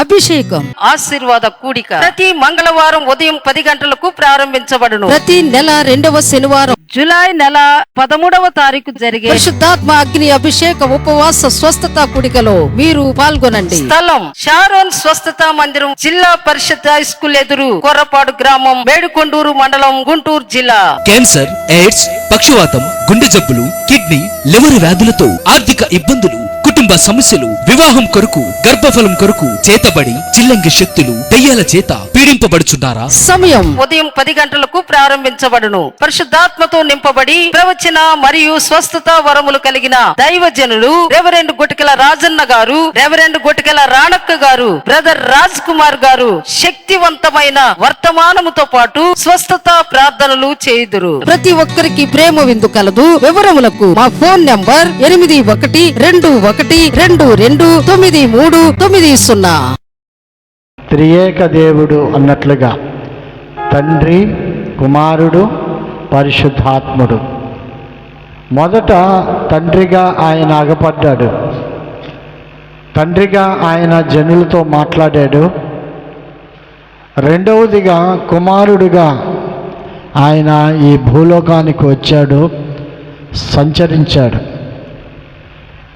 అభిషేకం. ఆశీర్వాద కూడిక. ప్రతి మంగళవారం ఉదయం పది గంటలకు ప్రారంభించబడును. ప్రతి నెల రెండవ శనివారం. జులై నెల పదమూడవ తారీఖు జరిగే పరిశుద్ధాత్మ అగ్ని అభిషేక ఉపవాస స్వస్థత కూడికలో మీరు పాల్గొనండి. స్థలం షారోన్ స్వస్థత మందిరం జిల్లా పరిషత్ హై స్కూల్ ఎదురు కొర్రపాడు గ్రామం మేడుకొండూరు మండలం గుంటూరు జిల్లా. క్యాన్సర్ ఎయిడ్స్ పక్షవాతం గుండె జబ్బులు కిడ్నీ లివర్ వ్యాధులతో ఆర్థిక ఇబ్బందులు కుటుంబ సమస్యలు వివాహం కొరకు గర్భఫలం కొరకు చేతబడి చిల్లంగి శక్తులు దెయ్యాల చేత పీడింపబడుచున్నారా? సమయం. ఉదయం పది గంటలకు ప్రారంభించబడును. పరిశుద్ధాత్మతో నింపబడి ప్రవచన మరియు స్వస్థత వరములు కలిగిన దైవజనులు రెవరెండ్ గుటికల రాజన్న గారు రెవరెండ్ గుటికల రాణక్క గారు బ్రదర్ రాజ్ కుమార్ గారు శక్తివంతమైన వర్తమానముతో పాటు స్వస్థత ప్రార్థనలు చేయుదురు. ప్రతి ఒక్కరికి ప్రేమ విందు కలదు. వివరములకు మా ఫోన్ నంబర్ ఎనిమిది ఒకటి రెండు ఒకటి రెండు రెండు తొమ్మిది మూడు తొమ్మిది సున్నా. త్రియేక దేవుడు అన్నట్లుగా తండ్రి కుమారుడు పరిశుద్ధాత్ముడు. మొదట తండ్రిగా ఆయన అగపడ్డాడు తండ్రిగా ఆయన జనులతో మాట్లాడాడు. రెండవదిగా కుమారుడిగా ఆయన ఈ భూలోకానికి వచ్చాడు సంచరించాడు.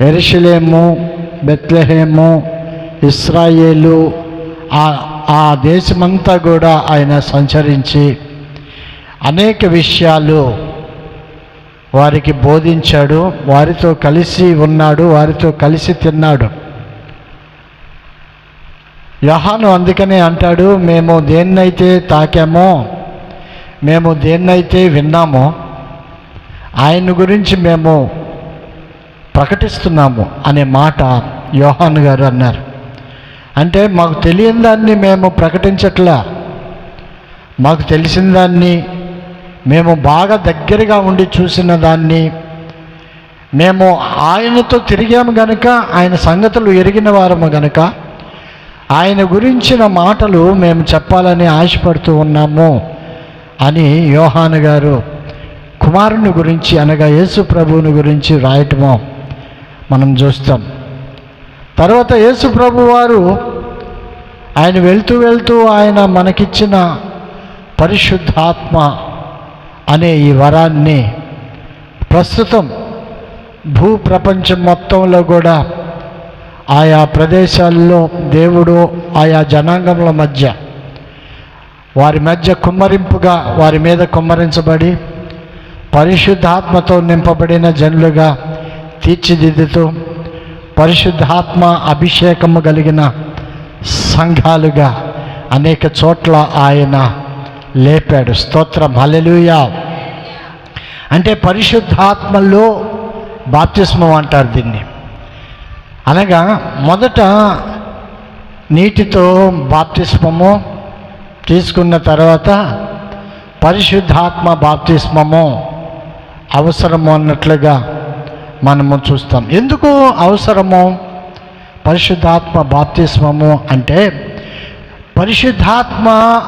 ఎరుషలేము బెత్లెహేము ఇస్రాయేలు ఆ దేశమంతా కూడా ఆయన సంచరించి అనేక విషయాలు వారికి బోధించాడు వారితో కలిసి ఉన్నాడు వారితో కలిసి తిన్నాడు. యహాను అందుకనే అంటాడు మేము దేన్నైతే తాకామో మేము దేన్నైతే విన్నామో ఆయన గురించి మేము ప్రకటిస్తున్నాము అనే మాట యోహాన్ గారు అన్నారు. అంటే మాకు తెలియని దాన్ని మేము ప్రకటించట్లా? మాకు తెలిసిన దాన్ని మేము బాగా దగ్గరగా ఉండి చూసిన దాన్ని మేము ఆయనతో తిరిగాము గనుక ఆయన సంగతులు ఎరిగిన వారము గనుక ఆయన గురించిన మాటలు మేము చెప్పాలని ఆశపడుతూ ఉన్నాము అని యోహాను గారు కుమారుని గురించి అనగా యేసు ప్రభువుని గురించి రాయటము మనం చూస్తాం. తర్వాత యేసు ప్రభు వారు ఆయన వెళ్తూ వెళ్తూ ఆయన మనకిచ్చిన పరిశుద్ధాత్మ అనే ఈ వరాన్ని ప్రస్తుతం భూ ప్రపంచం మొత్తంలో కూడా ఆయా ప్రదేశాల్లో దేవుడు ఆయా జనాంగముల మధ్య వారి మధ్య కుమ్మరింపుగా వారి మీద కుమ్మరించబడి పరిశుద్ధాత్మతో నింపబడిన జనులుగా తీర్చిదిద్దుతూ పరిశుద్ధాత్మ అభిషేకము కలిగిన సంఘాలుగా అనేక చోట్ల ఆయన లేపాడు. స్తోత్రం. హలెలుయా అంటే పరిశుద్ధాత్మలో బాప్తిస్మం అంటారు దీన్ని. అనగా మొదట నీటితో బాప్తిస్మము తీసుకున్న తర్వాత పరిశుద్ధాత్మ బాప్తిస్మము అవసరము అన్నట్లుగా మనము చూస్తాం. ఎందుకు అవసరము? పరిశుద్ధాత్మ బాప్తిస్మము అంటే పరిశుద్ధాత్మ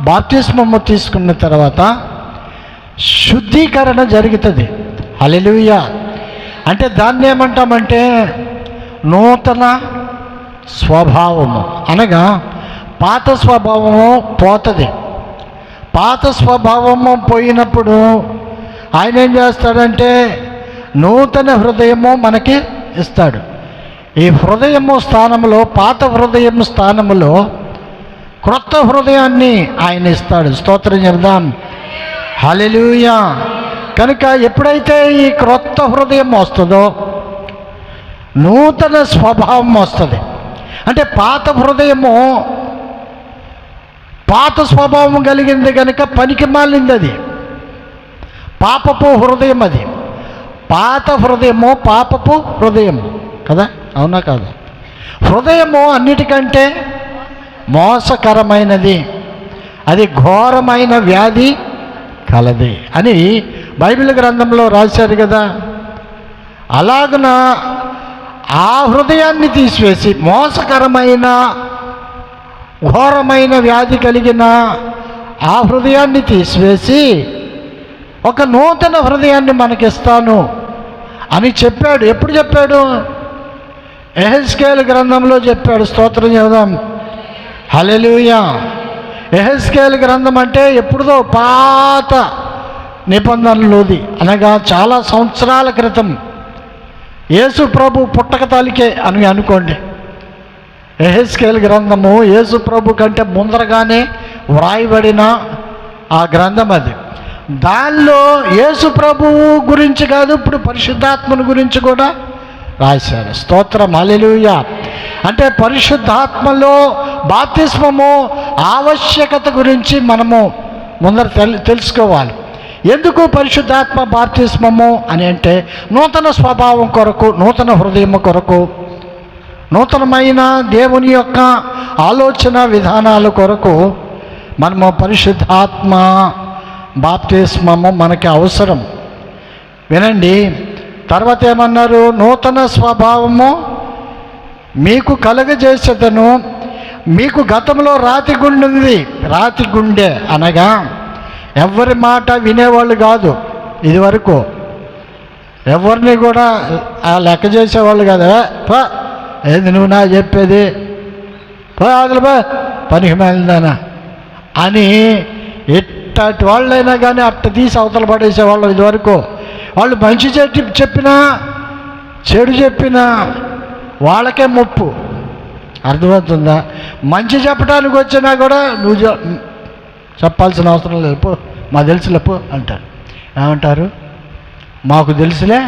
బాప్తిస్మము తీసుకున్న తర్వాత శుద్ధీకరణ జరుగుతుంది. అలెలుయ అంటే దాన్ని ఏమంటామంటే నూతన స్వభావము. అనగా పాత స్వభావము పోతుంది. పాత స్వభావము పోయినప్పుడు ఆయన ఏం చేస్తాడంటే నూతన హృదయము మనకి ఇస్తాడు. ఈ హృదయము స్థానంలో పాత హృదయం స్థానములో క్రొత్త హృదయాన్ని ఆయన ఇస్తాడు. స్తోత్రం చెప్దాం హలెలూయా కనుక ఎప్పుడైతే ఈ క్రొత్త హృదయం వస్తుందో నూతన స్వభావం వస్తుంది. అంటే పాత హృదయము పాత స్వభావం కలిగింది కనుక పనికి మాలింది అది. పాపపు హృదయం అది. పాత హృదయము పాపపు హృదయం కదా? అవునా కాదు? హృదయము అన్నిటికంటే మోసకరమైనది. అది ఘోరమైన వ్యాధి కలది అని బైబిల్ గ్రంథంలో రాశారు కదా. అలాగున ఆ హృదయాన్ని తీసివేసి మోసకరమైన ఘోరమైన వ్యాధి కలిగిన ఆ హృదయాన్ని తీసివేసి ఒక నూతన హృదయాన్ని మనకిస్తాను. అని చెప్పాడు. ఎప్పుడు చెప్పాడు? ఎహెస్కేల్ గ్రంథంలో చెప్పాడు. స్తోత్రం చెబుదాం. హలెలుయా ఎహెస్కేల్ గ్రంథం అంటే ఎప్పుడుదో పాత నిబంధనలోది. అనగా చాలా సంవత్సరాల క్రితం. యేసు ప్రభు పుట్టక తాలికే అని అనుకోండి. ఎహెస్కేల్ గ్రంథము యేసు ప్రభు కంటే ముందరగానే వ్రాయబడిన ఆ గ్రంథం అది. దానిలో యేసు ప్రభువు గురించి కాదు ఇప్పుడు పరిశుద్ధాత్మను గురించి కూడా రాశారు. స్తోత్రం అలెలుయ అంటే పరిశుద్ధాత్మలో బాప్తిస్మము ఆవశ్యకత గురించి మనము ముందర తెల్ తెలుసుకోవాలి. ఎందుకు పరిశుద్ధాత్మ బాప్తిస్మము అని అంటే నూతన స్వభావం కొరకు నూతన హృదయం కొరకు నూతనమైన దేవుని యొక్క ఆలోచన విధానాల కొరకు మనము పరిశుద్ధాత్మ బాప్తిస్మము మనకి అవసరం. వినండి తర్వాత ఏమన్నారు? నూతన స్వభావము మీకు కలగజేసేదను. మీకు గతంలో రాతి గుండె ఉంది రాతి గుండె అనగా ఎవరి మాట వినేవాళ్ళు కాదు ఇదివరకు. ఎవరిని కూడా ఆ లెక్క చేసేవాళ్ళు కదా. పా ఏంది నువ్వు నా చెప్పేది? పో ఆగలు బా పనికి మేలిందానా? అని ఎట్టటి వాళ్ళైనా కానీ అట్ట తీసి అవతల పడేసేవాళ్ళు ఇదివరకు. వాళ్ళు మంచి చెట్టు చెప్పినా చెడు చెప్పినా వాళ్ళకే ముప్పు. అర్థమవుతుందా? మంచి చెప్పడానికి వచ్చినా కూడా నువ్వు చెప్పాల్సిన అవసరం లేదు. పో మా తెలుసులేపు అంటారు. ఏమంటారు? మాకు తెలుసులే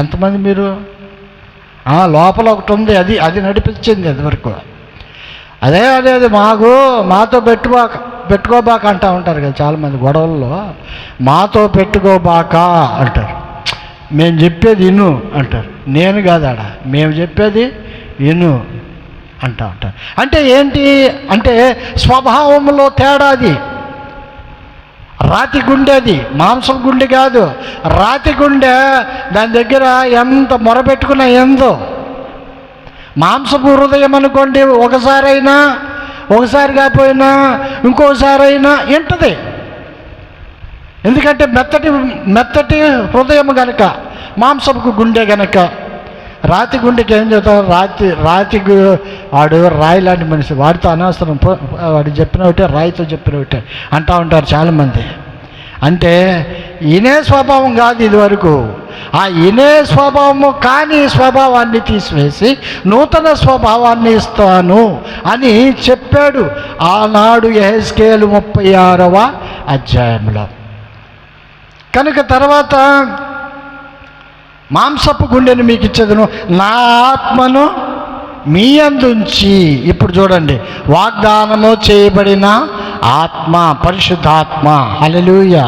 ఎంతమంది మీరు? లోపల ఒకటి ఉంది అది అది నడిపించింది అది వరకు అదే అదే అది మాకు మాతో పెట్టుకోక పెట్టుకోబాక అంటూ ఉంటారు కదా చాలామంది గొడవల్లో మాతో పెట్టుకోబాక అంటారు. మేము చెప్పేది ఇను అంటారు. నేను కాదాడ? మేము చెప్పేది ఇను అంటా ఉంటారు. అంటే ఏంటి? అంటే స్వభావంలో తేడాది రాతి గుండె అది. మాంసం గుండె కాదు. రాతి గుండె దాని దగ్గర ఎంత మొరపెట్టుకున్నా ఏందో. మాంసపు హృదయం అనుకోండి ఒకసారైనా ఒకసారి కాకపోయినా ఇంకోసారైనా వింటది. ఎందుకంటే మెత్తటి మెత్తటి హృదయం గనక మాంసపు గుండె గనక రాతి గుండెకి ఏం చెప్తారు? రాతి రాతి వాడు రాయి లాంటి మనిషి వాడితో అనవసరం వాడు చెప్పిన ఒకటే రాయితో చెప్పిన ఒకటే అంటూ ఉంటారు చాలామంది. అంటే ఇనే స్వభావం కాదు ఇదివరకు. ఆ ఇనే స్వభావము కాని స్వభావాన్ని తీసివేసి నూతన స్వభావాన్ని ఇస్తాను అని చెప్పాడు ఆనాడు ఎహెస్కేలు ముప్పై ఆరవ అధ్యాయంలో కనుక తర్వాత మాంసపు గుండెను మీకు ఇచ్చేదను నా ఆత్మను మీ అందుంచి. ఇప్పుడు చూడండి వాగ్దానము చేయబడిన ఆత్మ పరిశుద్ధాత్మ. హల్లెలూయ.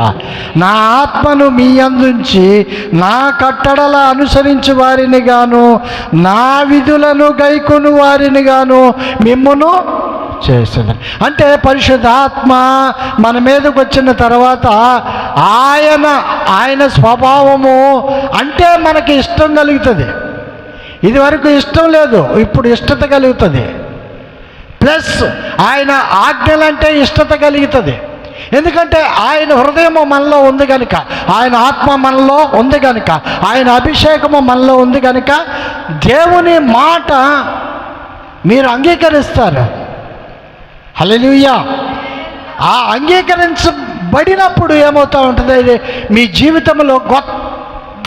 నా ఆత్మను మీ అందుంచి నా కట్టడల అనుసరించి వారిని గాను నా విధులను గైకును వారిని గాను మిమ్మును చేస్తుంది అంటే పరిశుద్ధాత్మ మన మీదకి వచ్చిన తర్వాత ఆయన ఆయన స్వభావము అంటే మనకి ఇష్టం కలుగుతుంది. ఇది వరకు ఇష్టం లేదు ఇప్పుడు ఇష్టత కలుగుతుంది. ప్లస్ ఆయన ఆజ్ఞలంటే ఇష్టత కలుగుతుంది. ఎందుకంటే ఆయన హృదయము మనలో ఉంది కనుక ఆయన ఆత్మ మనలో ఉంది కనుక ఆయన అభిషేకము మనలో ఉంది కనుక దేవుని మాట మీరు అంగీకరిస్తారు. హలలుయ్యా ఆ అంగీకరించబడినప్పుడు ఏమవుతూ ఉంటుంది? ఇది మీ జీవితంలో గొప్ప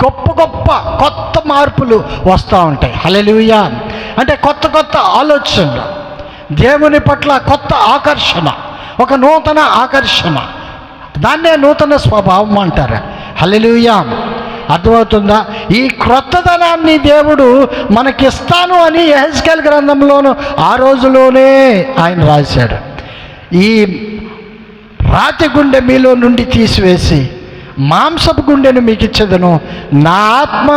గొప్ప గొప్ప కొత్త మార్పులు వస్తూ ఉంటాయి. హల్లెలూయా. అంటే కొత్త కొత్త ఆలోచనలు. దేవుని పట్ల కొత్త ఆకర్షణ. ఒక నూతన ఆకర్షణ. దాన్నే నూతన స్వభావం అంటారు. హల్లెలూయా. అర్థమవుతుందా? ఈ క్రొత్తదనాన్ని దేవుడు మనకిస్తాను అని ఎహెస్కెల్ గ్రంథంలోను ఆ రోజులోనే ఆయన రాశాడు. ఈ రాతి గుండె మీలో నుండి తీసివేసి మాంసపు గుండెను మీకు ఇచ్చేదను నా ఆత్మ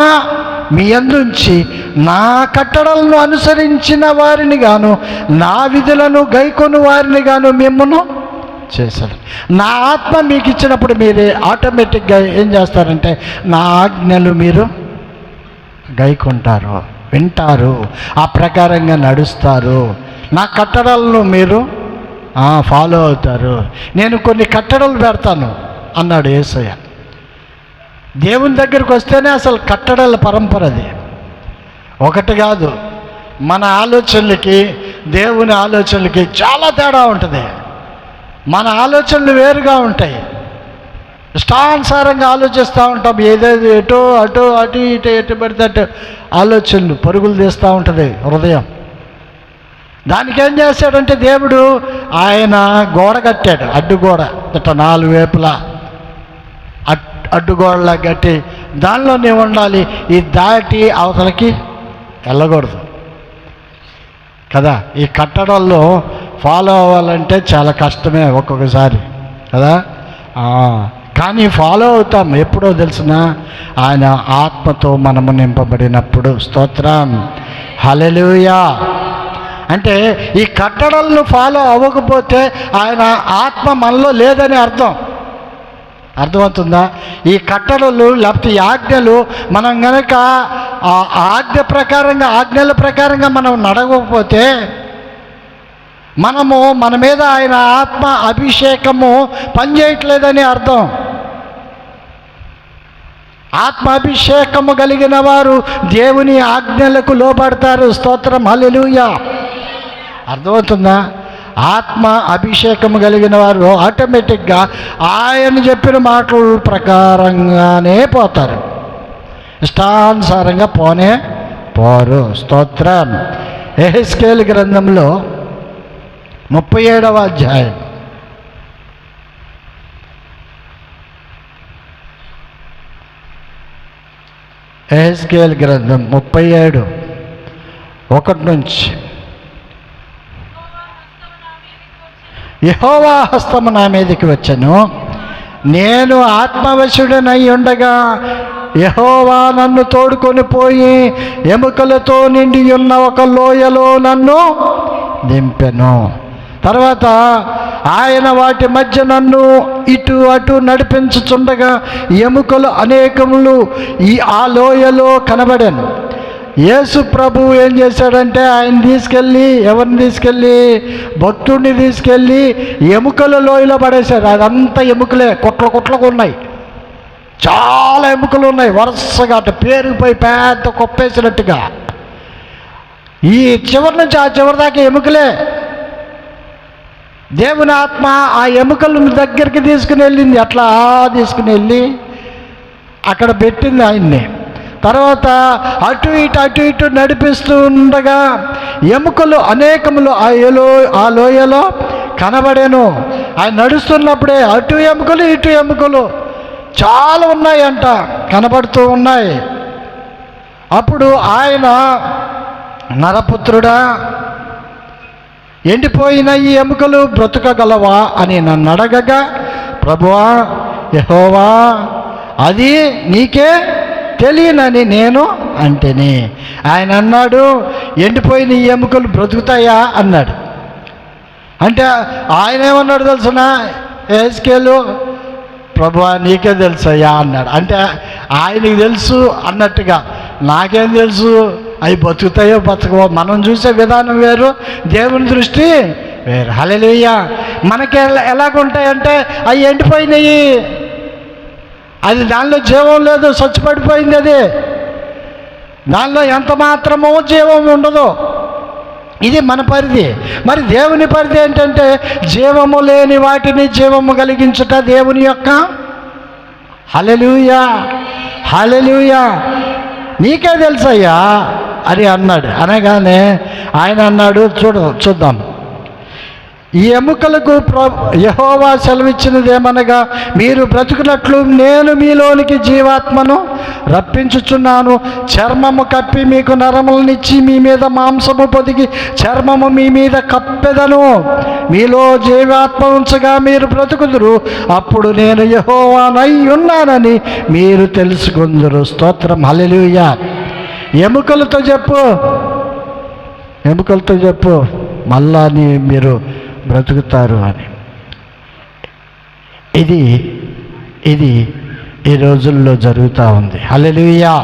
మీ అందుంచి నా కట్టడలను అనుసరించిన వారిని గాను నా విధులను గైకొని వారిని గాను మిమ్మను చేశాడు. నా ఆత్మ మీకు ఇచ్చినప్పుడు మీరే ఆటోమేటిక్గా ఏం చేస్తారంటే నా ఆజ్ఞలు మీరు గైకుంటారు వింటారు ఆ ప్రకారంగా నడుస్తారు. నా కట్టడాలను మీరు ఫాలో అవుతారు. నేను కొన్ని కట్టడలు పెడతాను అన్నాడు ఏసయ్య. దేవుని దగ్గరికి వస్తేనే అసలు కట్టడాల పరంపర అది. ఒకటి కాదు మన ఆలోచనలకి దేవుని ఆలోచనలకి చాలా తేడా ఉంటుంది. మన ఆలోచనలు వేరుగా ఉంటాయి. ఇష్టానుసారంగా ఆలోచిస్తూ ఉంటాం. ఏదేది ఎటో అటు అటు ఇటు ఎటు పెడితే అటు ఆలోచనలు పరుగులు తీస్తూ ఉంటుంది హృదయం. దానికి ఏం చేస్తాడంటే దేవుడు ఆయన గోడ కట్టాడు అడ్డు గోడ ఇట్లా నాలుగు వైపులా. అడ్డుగోడలా కట్టి దానిలో నేను ఉండాలి. ఈ దాటి అవతలకి వెళ్ళకూడదు. కదా? ఈ కట్టడంలో ఫాలో అవ్వాలంటే చాలా కష్టమే ఒక్కొక్కసారి. కదా? కానీ ఫాలో అవుతాం. ఎప్పుడో తెలిసిన ఆయన ఆత్మతో మనము నింపబడినప్పుడు స్తోత్రం. హలెలుయా అంటే ఈ కట్టడలను ఫాలో అవ్వకపోతే ఆయన ఆత్మ మనలో లేదని అర్థం. అర్థమవుతుందా? ఈ కట్టడలు లేకపోతే ఈ ఆజ్ఞలు మనం కనుక ఆ ఆజ్ఞ ప్రకారంగా ఆజ్ఞల ప్రకారంగా మనం నడవకపోతే మనము మన మీద ఆయన ఆత్మ అభిషేకము పనిచేయట్లేదని అర్థం. ఆత్మాభిషేకము కలిగిన వారు దేవుని ఆజ్ఞలకు లోబడతారు. స్తోత్రం. హల్లెలూయా. అర్థమవుతుందా? ఆత్మ అభిషేకం కలిగిన వారు ఆటోమేటిక్గా ఆయన చెప్పిన మాటల ప్రకారంగానే పోతారు. ఇష్టానుసారంగా పోనే పోరు. స్తోత్రం. ఎహెస్కేల్ గ్రంథంలో ముప్పై ఏడవ అధ్యాయం. ఎహెస్కేల్ గ్రంథం ముప్పై ఏడు ఒకటి నుంచి యహోవా హస్తము నా మీదకి వచ్చాను. నేను ఆత్మవశుడనై ఉండగా యహోవా నన్ను తోడుకొని పోయి ఎముకలతో నిండి ఉన్న ఒక లోయలో నన్ను దింపెను. తర్వాత ఆయన వాటి మధ్య నన్ను ఇటు అటు నడిపించుచుండగా ఎముకలు అనేకములు ఈ ఆ లోయలో కనబడాను. యేసు ప్రభు ఏం చేశాడంటే ఆయన తీసుకెళ్ళి ఎవరిని తీసుకెళ్ళి భక్తుడిని తీసుకెళ్ళి ఎముకల లోయలో పడేశాడు అదంతా ఎముకలే కుట్ల కుట్లకు ఉన్నాయి. చాలా ఎముకలు ఉన్నాయి వరుసగా అటు పేరుకుపోయి పెద్ద కొప్పేసినట్టుగా. ఈ చివరి నుంచి ఆ చివరి దాకా ఎముకలే. దేవుని ఆత్మ ఆ ఎముకల దగ్గరికి తీసుకుని వెళ్ళింది. అట్లా తీసుకుని వెళ్ళి అక్కడ పెట్టింది ఆయన్ని. తర్వాత అటు ఇటు అటు ఇటు నడిపిస్తూ ఉండగా ఎముకలు అనేకములు ఆ ఎలో ఆ లోయలో కనబడేను. ఆయన నడుస్తున్నప్పుడే అటు ఎముకలు ఇటు ఎముకలు చాలా ఉన్నాయంట కనబడుతూ ఉన్నాయి. అప్పుడు ఆయన నరపుత్రుడా ఎండిపోయిన ఈ ఎముకలు బ్రతకగలవా అని నన్ను అడగగా ప్రభువా యహోవా అది నీకే తెలియనని నేను అంటేనే. ఆయన అన్నాడు ఎండిపోయిన ఎముకలు బ్రతుకుతాయా? అన్నాడు. అంటే ఆయన ఏమన్నాడు తెలుసిన? ఏస్కేలు ప్రభువా నీకే తెలుసయ్యా అన్నాడు. అంటే ఆయనకి తెలుసు అన్నట్టుగా. నాకేం తెలుసు? అవి బతుకుతాయో బతకవో? మనం చూసే విధానం వేరు దేవుని దృష్టి వేరు. హలెలుయ్య మనకి ఎలా ఎలాగుంటాయంటే అవి ఎండిపోయినాయి. అది దానిలో జీవం లేదు స్వచ్ఛపడిపోయింది అది. దానిలో ఎంత మాత్రమో జీవం ఉండదు. ఇది మన పరిధి. మరి దేవుని పరిధి ఏంటంటే జీవము లేని వాటిని జీవము కలిగించుట దేవుని యొక్క హలెలుయా హలెలుయా నీకే తెలుసయ్యా? అని అన్నాడు. అనగానే ఆయన అన్నాడు చూడ చూద్దాం. ఈ ఎముకలకు ప్ర యహోవా సెలవిచ్చినదేమనగా మీరు బ్రతుకునట్లు నేను మీలోనికి జీవాత్మను రప్పించుచున్నాను. చర్మము కప్పి మీకు నరములనిచ్చి మీ మీద మాంసము పొదిగి చర్మము మీ మీద కప్పెదను. మీలో జీవాత్మ ఉంచగా మీరు బ్రతుకుదురు. అప్పుడు నేను యహోవానై ఉన్నానని మీరు తెలుసుకుందరు. స్తోత్రం. హలెలుయ ఎముకలతో చెప్పు. ఎముకలతో చెప్పు. మళ్ళా మీరు బ్రతుకుతారు అని. ఇది ఇది ఈ రోజుల్లో జరుగుతూ ఉంది. హలలుయా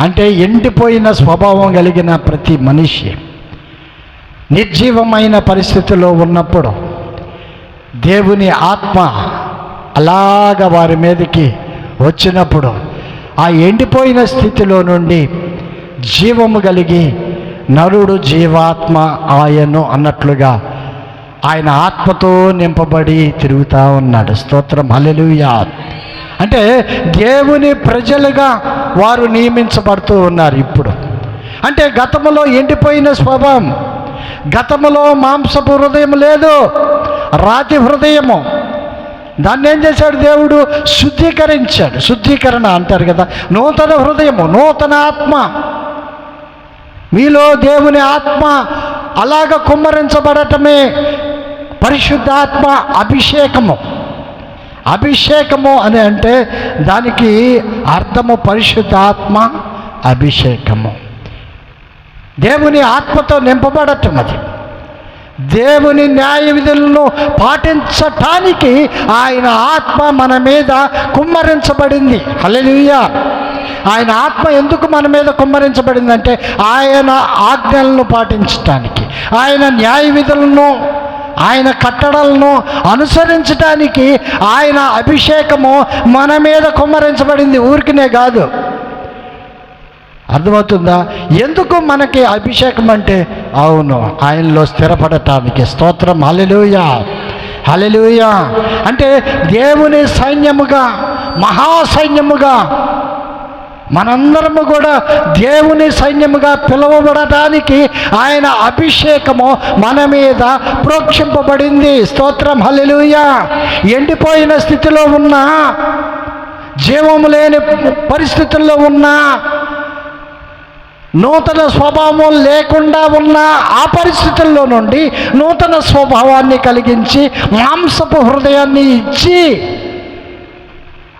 అంటే ఎండిపోయిన స్వభావం కలిగిన ప్రతి మనిషి నిర్జీవమైన పరిస్థితిలో ఉన్నప్పుడు దేవుని ఆత్మ అలాగ వారి మీదకి వచ్చినప్పుడు ఆ ఎండిపోయిన స్థితిలో నుండి జీవము కలిగి నరుడు జీవాత్మ ఆయను అన్నట్లుగా ఆయన ఆత్మతో నింపబడి తిరుగుతూ ఉన్నాడు. స్తోత్రం. హల్లెలూయా. అంటే దేవుని ప్రజలుగా వారు నియమించబడుతూ ఉన్నారు ఇప్పుడు. అంటే గతంలో ఎండిపోయిన స్వభావం గతంలో మాంసపు హృదయం లేదు రాతి హృదయము. దాన్ని ఏం చేశాడు దేవుడు? శుద్ధీకరించాడు. శుద్ధీకరణ అంటారు కదా. నూతన హృదయము నూతన ఆత్మ. మీలో దేవుని ఆత్మ అలాగ కుమ్మరించబడటమే పరిశుద్ధాత్మ అభిషేకము. అభిషేకము అని అంటే దానికి అర్థము పరిశుద్ధాత్మ అభిషేకము. దేవుని ఆత్మతో నింపబడటం అది. దేవుని న్యాయ విధులను పాటించటానికి ఆయన ఆత్మ మన మీద కుమ్మరించబడింది. హల్లెలూయా. ఆయన ఆత్మ ఎందుకు మన మీద కుమ్మరించబడిందంటే ఆయన ఆజ్ఞలను పాటించటానికి. ఆయన న్యాయ విధులను ఆయన కట్టడలను అనుసరించటానికి ఆయన అభిషేకము మన మీద కుమ్మరించబడింది. ఊరికినే కాదు. అర్థమవుతుందా? ఎందుకు మనకి అభిషేకం అంటే అవును ఆయనలో స్థిరపడటానికి స్తోత్రం. హలెలుయా హలెలుయా అంటే దేవుని సైన్యముగా మహాసైన్యముగా మనందరము కూడా దేవుని సైన్యముగా పిలువబడటానికి ఆయన అభిషేకము మన మీద ప్రోక్షింపబడింది. స్తోత్రం. హల్లెలూయా. ఎండిపోయిన స్థితిలో ఉన్నా జీవము లేని పరిస్థితుల్లో ఉన్నా నూతన స్వభావం లేకుండా ఉన్న ఆ పరిస్థితుల్లో నుండి నూతన స్వభావాన్ని కలిగించి మాంసపు హృదయాన్ని ఇచ్చి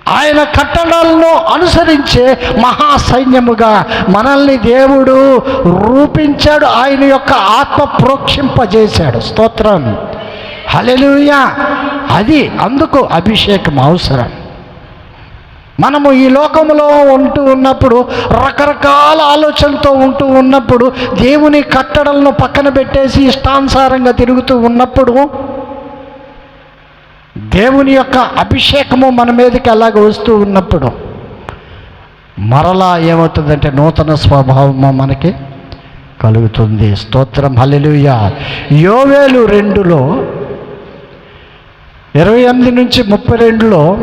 ఆయన కట్టడాలను అనుసరించే మహాసైన్యముగా మనల్ని దేవుడు రూపించాడు ఆయన యొక్క ఆత్మ ప్రోక్షింపజేశాడు. స్తోత్రం. హలెలుయా అది అందుకు అభిషేకం అవసరం. మనము ఈ లోకంలో ఉంటూ ఉన్నప్పుడు రకరకాల ఆలోచనతో ఉంటూ ఉన్నప్పుడు దేవుని కట్టడలను పక్కన పెట్టేసి ఇష్టానుసారంగా తిరుగుతూ ఉన్నప్పుడు దేవుని యొక్క అభిషేకము మన మీదకి అలాగ వస్తూ ఉన్నప్పుడు మరలా ఏమవుతుందంటే నూతన స్వభావము మనకి కలుగుతుంది. స్తోత్రం. హలెలుయ యోవేలు రెండులో ఇరవై ఎనిమిది నుంచి ముప్పై రెండులో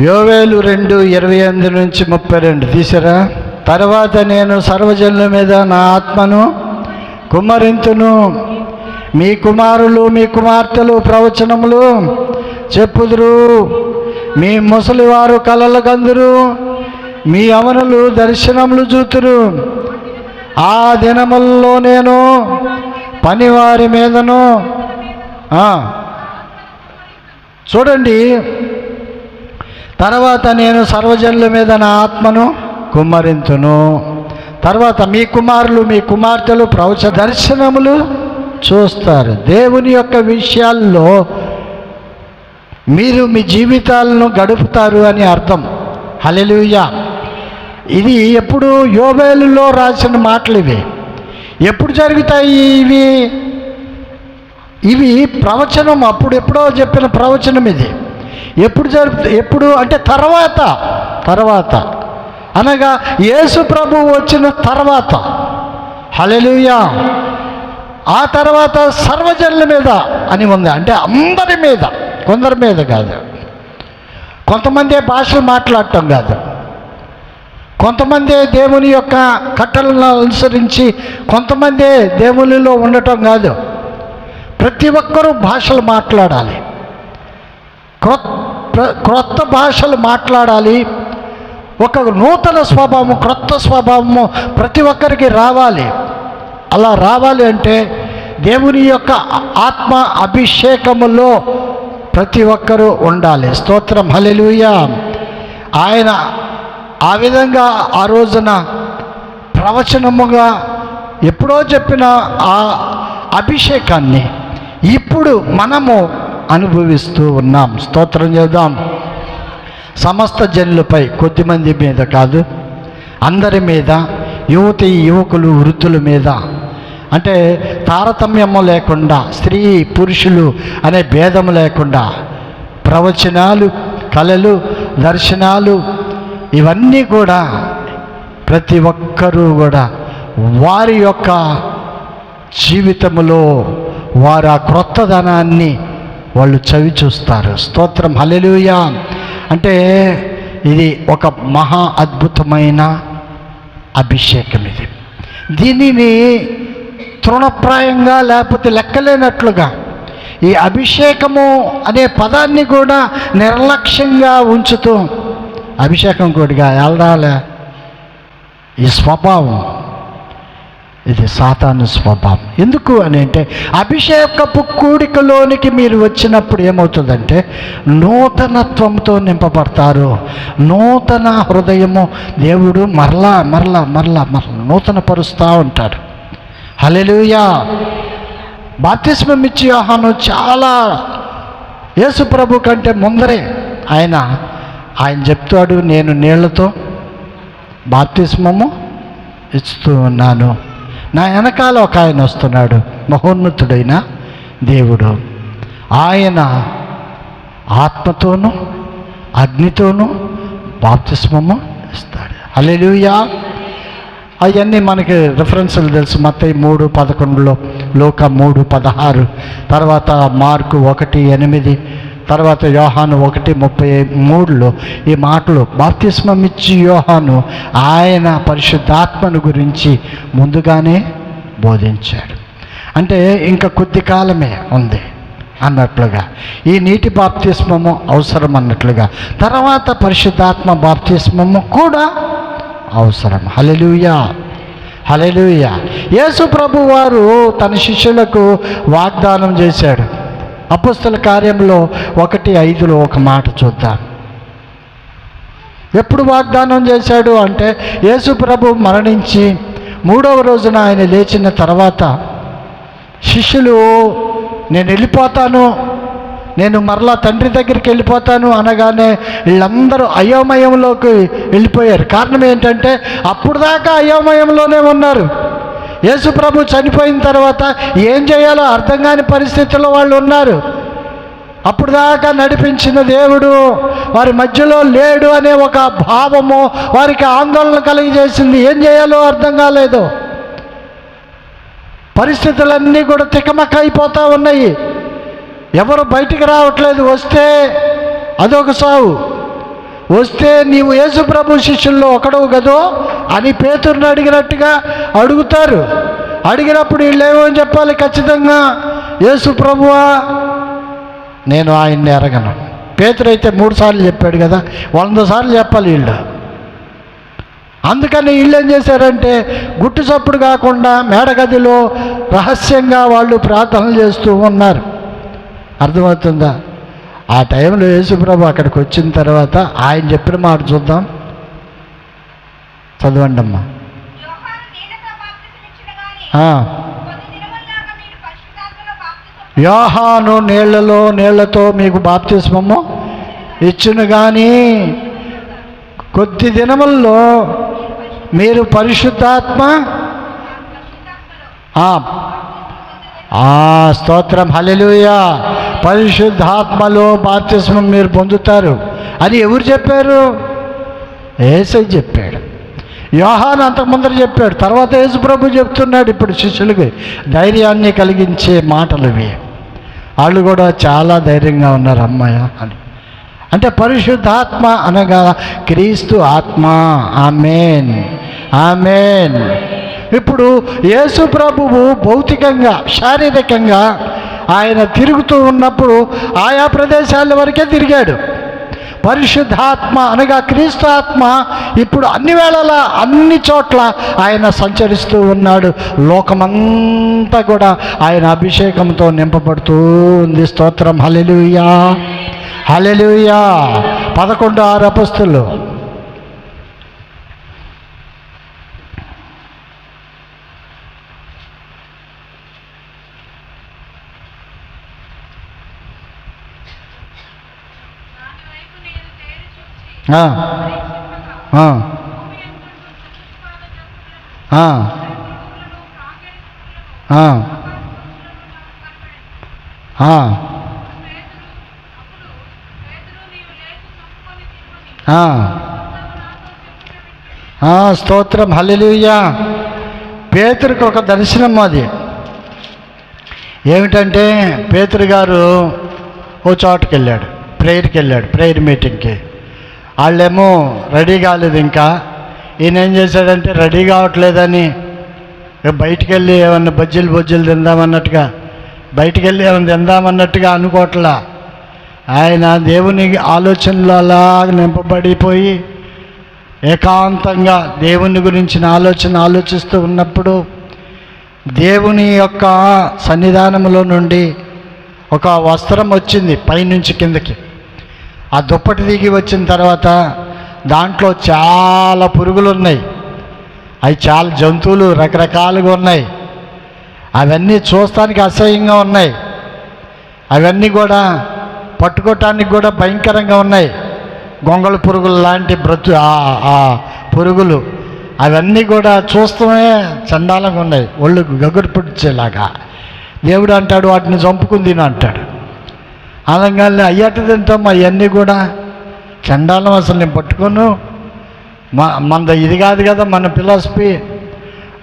యోవేలు రెండు ఇరవై ఎనిమిది నుంచి ముప్పై రెండు. తీసారా? తర్వాత నేను సర్వజనుల మీద నా ఆత్మను కుమ్మరింతును. మీ కుమారులు మీ కుమార్తెలు ప్రవచనములు చెప్పుదురు. మీ ముసలివారు కలలు గందురు మీ అవనులు దర్శనములు చూతురు. ఆ దినముల్లో నేను పనివారి మీదను చూడండి. తర్వాత నేను సర్వజనుల మీద నా ఆత్మను కుమ్మరింతును. తర్వాత మీ కుమారులు మీ కుమార్తెలు ప్రవచ దర్శనములు చూస్తారు. దేవుని యొక్క విషయాల్లో మీరు మీ జీవితాలను గడుపుతారు అని అర్థం. హలెలుయా ఇది ఎప్పుడు యోబేలులో రాసిన మాటలు ఇవి. ఎప్పుడు జరుగుతాయి ఇవి? ఇవి ప్రవచనం అప్పుడు ఎప్పుడో చెప్పిన ప్రవచనం ఇది. ఎప్పుడు జరుపు ఎప్పుడు అంటే తర్వాత తర్వాత. అనగా యేసు ప్రభు వచ్చిన తర్వాత. హలెలుయా ఆ తర్వాత సర్వజనుల మీద అని ఉంది. అంటే అందరి మీద కొందరి మీద కాదు. కొంతమంది భాషలు మాట్లాడటం కాదు. కొంతమంది దేవుని యొక్క కట్టలను అనుసరించి కొంతమంది దేవునిలో ఉండటం కాదు. ప్రతి ఒక్కరూ భాషలు మాట్లాడాలి. క్రొత్త క్రొత్త భాషలు మాట్లాడాలి. ఒక నూతన స్వభావము క్రొత్త స్వభావము ప్రతి ఒక్కరికి రావాలి. అలా రావాలి అంటే దేవుని యొక్క ఆత్మ అభిషేకములో ప్రతి ఒక్కరూ ఉండాలి. స్తోత్రం. హలెలుయ ఆయన ఆ విధంగా ఆ రోజున ప్రవచనముగా ఎప్పుడో చెప్పిన ఆ అభిషేకాన్ని ఇప్పుడు మనము అనుభవిస్తూ ఉన్నాం. స్తోత్రం చేద్దాం. సమస్త జనులపై కొద్దిమంది మీద కాదు అందరి మీద యువతి యువకులు వృద్ధుల మీద. అంటే తారతమ్యము లేకుండా స్త్రీ పురుషులు అనే భేదము లేకుండా ప్రవచనాలు కళలు దర్శనాలు ఇవన్నీ కూడా ప్రతి ఒక్కరూ కూడా వారి యొక్క జీవితంలో వారు ఆ క్రొత్తదనాన్ని వాళ్ళు చవి చూస్తారు. స్తోత్రం. హలెలుయా అంటే ఇది ఒక మహా అద్భుతమైన అభిషేకం ఇది. దీనిని తృణప్రాయంగా లేకపోతే లెక్కలేనట్లుగా ఈ అభిషేకము అనే పదాన్ని కూడా నిర్లక్ష్యంగా ఉంచుతూ అభిషేకం కొద్దిగా ఎల్రాలే ఈ స్వభావం ఇది సాతాను స్వభావం. ఎందుకు అని అంటే అభిషేకపు కూడికలోనికి మీరు వచ్చినప్పుడు ఏమవుతుందంటే నూతనత్వంతో నింపబడతారు. నూతన హృదయము దేవుడు మరలా మరలా మరలా మరలా నూతన పరుస్తూ ఉంటాడు. హలెలుయా బాప్తిస్మం ఇచ్చి యోహాను చాలా యేసు ప్రభు కంటే ముందరే ఆయన ఆయన చెప్తాడు నేను నీళ్ళతో బాప్తిస్మము ఇస్తూ ఉన్నాను. నా వెనకాల ఒక ఆయన వస్తున్నాడు. మహోన్నతుడైన దేవుడు. ఆయన ఆత్మతోనూ అగ్నితోనూ బాప్తిస్మము ఇస్తాడు. అలెలుయా అవన్నీ మనకి రిఫరెన్సులు తెలుసు. మత్తయి మూడు పదకొండులో లోక మూడు పదహారు. తర్వాత మార్కు ఒకటి ఎనిమిది. తర్వాత యోహాను ఒకటి ముప్పై మూడులో ఈ మాటలు బాప్తిస్మం ఇచ్చి యోహాను ఆయన పరిశుద్ధాత్మను గురించి ముందుగానే బోధించాడు. అంటే ఇంకా కొద్ది కాలమే ఉంది అన్నట్లుగా. ఈ నీటి బాప్తిస్మము అవసరం అన్నట్లుగా. తర్వాత పరిశుద్ధాత్మ బాప్తిస్మము కూడా అవసరం. హలెలుయా హలెలుయా యేసు ప్రభు వారు తన శిష్యులకు వాగ్దానం చేశాడు. అపస్తుల కార్యంలో ఒకటి ఐదులో ఒక మాట చూద్దాం. ఎప్పుడు వాగ్దానం చేశాడు అంటే యేసు ప్రభు మరణించి మూడవ రోజున ఆయన లేచిన తర్వాత శిష్యులు నేను వెళ్ళిపోతాను నేను మరలా తండ్రి దగ్గరికి వెళ్ళిపోతాను అనగానే వీళ్ళందరూ అయోమయంలోకి వెళ్ళిపోయారు. కారణం ఏంటంటే అప్పుడు దాకా అయోమయంలోనే ఉన్నారు. యేసు ప్రభు చనిపోయిన తర్వాత ఏం చేయాలో అర్థం కాని పరిస్థితుల్లో వాళ్ళు ఉన్నారు. అప్పుడు దాకా నడిపించిన దేవుడు వారి మధ్యలో లేడు అనే ఒక భావము వారికి ఆందోళన కలిగజేసింది. ఏం చేయాలో అర్థం కాలేదు. పరిస్థితులన్నీ కూడా తికమక అయిపోతూ ఉన్నాయి. ఎవరు బయటికి రావట్లేదు వస్తే అదొక సావు. వస్తే నీవు యేసు ప్రభు శిష్యుల్లో ఒకడవు కదో అని పేతుర్ని అడిగినట్టుగా అడుగుతారు. అడిగినప్పుడు వీళ్ళు చెప్పాలి ఖచ్చితంగా యేసు ప్రభువా నేను ఆయన్ని ఎరగను. పేతురైతే మూడు సార్లు చెప్పాడు కదా వంద సార్లు చెప్పాలి వీళ్ళు. అందుకని వీళ్ళు ఏం చేశారంటే గుట్టు చప్పుడు కాకుండా మేడగదిలో రహస్యంగా వాళ్ళు ప్రార్థనలు చేస్తూ ఉన్నారు. అర్థమవుతుందా? ఆ టైంలో యేసుప్రభు అక్కడికి వచ్చిన తర్వాత ఆయన చెప్పిన మాట చూద్దాం. చదవండి అమ్మా. యోహాను నీళ్ళలో నీళ్ళతో మీకు బాప్తిస్మము. ఇచ్చును కానీ కొద్ది దినముల్లో మీరు పరిశుద్ధాత్మ. ఆ, స్తోత్రం. హలెలుయా పరిశుద్ధాత్మలో బాప్తిస్మం మీరు పొందుతారు అని ఎవరు చెప్పారు? ఏసై చెప్పాడు. యోహాన్ అంతకుముందర చెప్పాడు. తర్వాత యేసు ప్రభు చెప్తున్నాడు ఇప్పుడు శిష్యులకి ధైర్యాన్ని కలిగించే మాటలు ఇవి. వాళ్ళు కూడా చాలా ధైర్యంగా ఉన్నారు అమ్మాయ అని. అంటే పరిశుద్ధాత్మ అనగా క్రీస్తు ఆత్మ. ఆమెన్. ఆమెన్. ఇప్పుడు యేసు ప్రభువు భౌతికంగా శారీరకంగా ఆయన తిరుగుతూ ఉన్నప్పుడు ఆయా ప్రదేశాల వరకే తిరిగాడు. పరిశుద్ధాత్మ అనగా క్రీస్తు ఆత్మ ఇప్పుడు అన్ని వేళలా అన్ని చోట్ల ఆయన సంచరిస్తూ ఉన్నాడు. లోకమంతా కూడా ఆయన అభిషేకంతో నింపబడుతూ ఉంది. స్తోత్రం. హలెలుయా హలెలుయా పదకొండు ఆరు అపస్తులు దాని వైపు నేను తేరి చూచి ఆ, ఆ, ఆ, ఆ, ఆ, ఆ. ఆ, స్తోత్రం. హల్లెలూయా. పేతురికి ఒక దర్శనం అది. ఏమిటంటే పేతురు గారు ఓ చోటుకి వెళ్ళాడు ప్రేయర్కి వెళ్ళాడు. ప్రేయర్ మీటింగ్కి. వాళ్ళేమో రెడీ కాలేదు ఇంకా. ఈయన ఏం చేశాడంటే రెడీ కావట్లేదని బయటికి వెళ్ళి ఏమన్నా బజ్జీలు బొజ్జీలు తిందామన్నట్టుగా బయటికి వెళ్ళి ఏమన్నా తిందామన్నట్టుగా అనుకోవట్లా. ఆయన దేవుని ఆలోచనలు అలా నింపబడిపోయి ఏకాంతంగా దేవుని గురించిన ఆలోచన ఆలోచిస్తూ ఉన్నప్పుడు దేవుని యొక్క సన్నిధానంలో నుండి ఒక వస్త్రం వచ్చింది పైనుంచి కిందకి. ఆ దుప్పటి దిగి వచ్చిన తర్వాత దాంట్లో చాలా పురుగులు ఉన్నాయి. అవి చాలా జంతువులు రకరకాలుగా ఉన్నాయి. అవన్నీ చూస్తానికి అసహ్యంగా ఉన్నాయి. అవన్నీ కూడా పట్టుకోవటానికి కూడా భయంకరంగా ఉన్నాయి. గొంగళ పురుగులు లాంటి బ్రతు ఆ- ఆ పురుగులు అవన్నీ కూడా చూస్తూనే చండాలంగా ఉన్నాయి. ఒళ్ళు గగురు పుడిచేలాగా. దేవుడు అంటాడు వాటిని చంపుకుంది అంటాడు. అనగానే అయ్యట తింటాం అవన్నీ కూడా చండాలం అసలు నేను పట్టుకోను. మా మనది ఇది కాదు కదా మన ఫిలాసఫీ.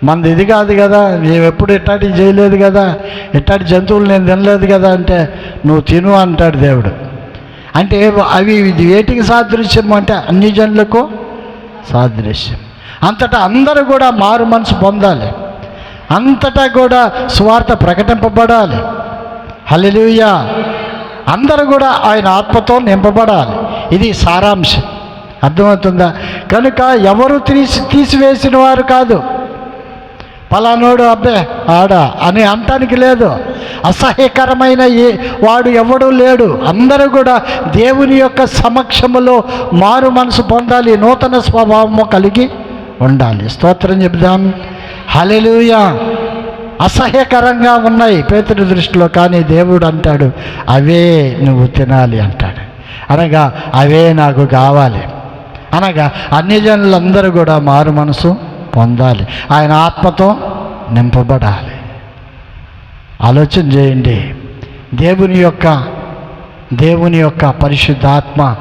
మనది ఇది కాదు కదా మేము ఎప్పుడు ఇట్టాటి చేయలేదు కదా ఇట్టాటి జంతువులు నేను తినలేదు కదా అంటే నువ్వు తిను అంటాడు దేవుడు. అంటే అవి ఇది వేటికి సాదృశ్యం అంటే అన్ని జనులకు సాదృశ్యం. అంతటా అందరూ కూడా మారు మనసు పొందాలి. అంతటా కూడా స్వార్థ ప్రకటింపబడాలి. హల్లెలూయా. అందరూ కూడా ఆయన ఆత్మతో నింపబడాలి. ఇది సారాంశం. అర్థమవుతుందా? కనుక ఎవరు తీసి తీసివేసిన వారు కాదు. పలానోడు అబ్బే ఆడ అని అంటానికి లేదు. అసహ్యకరమైన వాడు ఎవడూ లేడు. అందరూ కూడా దేవుని యొక్క సమక్షములో మారు మనసు పొందాలి. నూతన స్వభావము కలిగి ఉండాలి. స్తోత్రం చెబుదాం. హలెలుయా అసహ్యకరంగా ఉన్నాయి పేతుడి దృష్టిలో కానీ దేవుడు అంటాడు అవే నువ్వు తినాలి అంటాడు. అనగా అవే నాకు కావాలి. అనగా అన్ని జనులందరూ కూడా మారు మనసు పొందాలి. ఆయన ఆత్మతో నింపబడాలి. ఆలోచన చేయండి. దేవుని యొక్క దేవుని యొక్క పరిశుద్ధాత్మ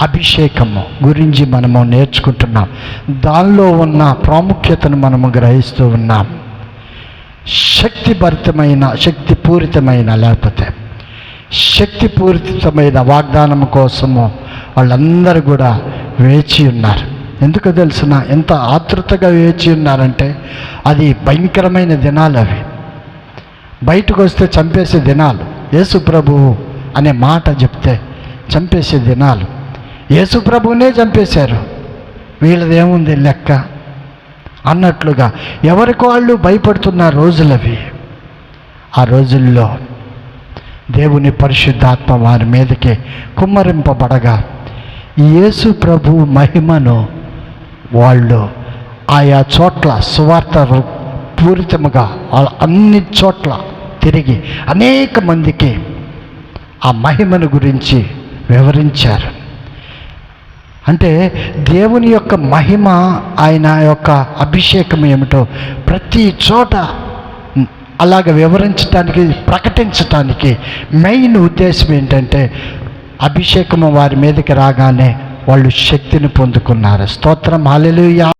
అభిషేకము గురించి మనము నేర్చుకుంటున్నాం. దానిలో ఉన్న ప్రాముఖ్యతను మనము గ్రహిస్తూ ఉన్నాం. శక్తిభరితమైన శక్తిపూరితమైన లేకపోతే శక్తిపూరితమైన వాగ్దానం కోసము వాళ్ళందరూ కూడా వేచి ఉన్నారు. ఎందుకు తెలిసిన ఎంత ఆతృతగా వేచి ఉన్నారంటే అది భయంకరమైన దినాలు అవి. బయటకు వస్తే చంపేసే దినాలు. యేసు ప్రభువు అనే మాట చెప్తే చంపేసే దినాలు. యేసు ప్రభువునే చంపేశారు. వీళ్ళదేముంది లెక్క? అన్నట్లుగా ఎవరికి వాళ్ళు భయపడుతున్న రోజులవి. ఆ రోజుల్లో దేవుని పరిశుద్ధాత్మ వారి మీదకి కుమ్మరింపబడగా యేసు ప్రభు మహిమను వాళ్ళు ఆయా చోట్ల సువార్త పూరితముగా వాళ్ళ అన్ని చోట్ల తిరిగి అనేక మందికి ఆ మహిమను గురించి వివరించారు. అంటే దేవుని యొక్క మహిమ ఆయన యొక్క అభిషేకం ఏమిటో ప్రతి చోట అలాగ వివరించడానికి ప్రకటించటానికి మెయిన్ ఉద్దేశం ఏంటంటే అభిషేకము వారి మీదకి రాగానే వాళ్ళు శక్తిని పొందుకున్నారు. స్తోత్రం. హాలెలూయా